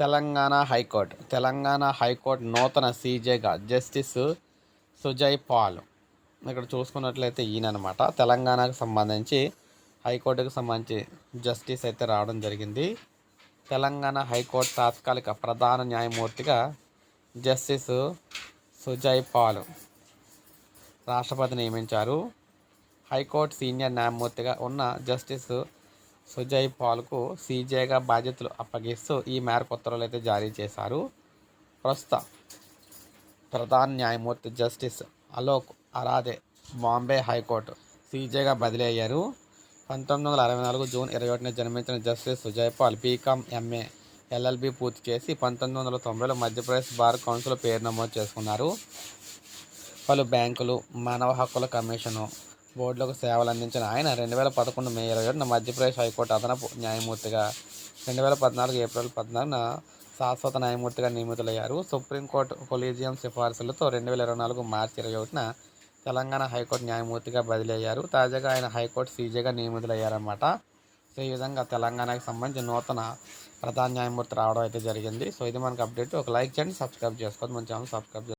Telangana high court. Telangana high court నూతన సీజేగా justice Sujay Paul. ఇక్కడ చూసుకున్నట్లయితే ఈయన అనమాట తెలంగాణకు సంబంధించి హైకోర్టుకు సంబంధించి జస్టిస్ అయితే రావడం జరిగింది. తెలంగాణ హైకోర్టు తాత్కాలిక ప్రధాన న్యాయమూర్తిగా జస్టిస్ సుజయ్ పాల్ రాష్ట్రపతి నియమించారు. హైకోర్టు సీనియర్ న్యాయమూర్తిగా ఉన్న జస్టిస్ సుజయ్ పాల్కు సీజేగా బాధ్యతలు అప్పగిస్తూ ఈ మేరకు ఉత్తర్వులు అయితే జారీ చేశారు. ప్రస్తుత ప్రధాన న్యాయమూర్తి justice Alok Aradhe Bombay high court సీజేగా బదిలీ అయ్యారు. పంతొమ్మిది వందల అరవై నాలుగు జూన్ ఇరవై ఒకటిన జన్మించిన justice Sujoy Paul B Com MA LLB పూర్తి చేసి పంతొమ్మిది వందల తొంభైలో మధ్యప్రదేశ్ బార్ కౌన్సిల్ పేరు నమోదు చేసుకున్నారు. పలు బ్యాంకులు మానవ హక్కుల కమిషను బోర్డులకు సేవలు అందించిన ఆయన రెండు వేల పదకొండు మే ఇరవై ఏడున మధ్యప్రదేశ్ హైకోర్టు అదనపు న్యాయమూర్తిగా రెండు వేల పద్నాలుగు ఏప్రిల్ పద్నాలుగున శాశ్వత న్యాయమూర్తిగా నియమితులయ్యారు. సుప్రీంకోర్టు కొలీజియం సిఫార్సులతో రెండు వేల ఇరవై నాలుగు మార్చి ఇరవై ఒకటిన తెలంగాణ హైకోర్టు న్యాయమూర్తిగా బదిలీ అయ్యారు తాజాగా ఆయన హైకోర్టు సీజేగా నియమితులయ్యారన్నమాట. సో ఈ విధంగా తెలంగాణకు సంబంధించి నూతన ప్రధాన న్యాయమూర్తి రావడం అయితే జరిగింది. సో ఇది మనకు అప్డేట్. ఒక లైక్ చేయండి సబ్స్క్రైబ్ చేసుకోవద్దు మంచి సబ్స్క్రైబ్ చేసుకోండి.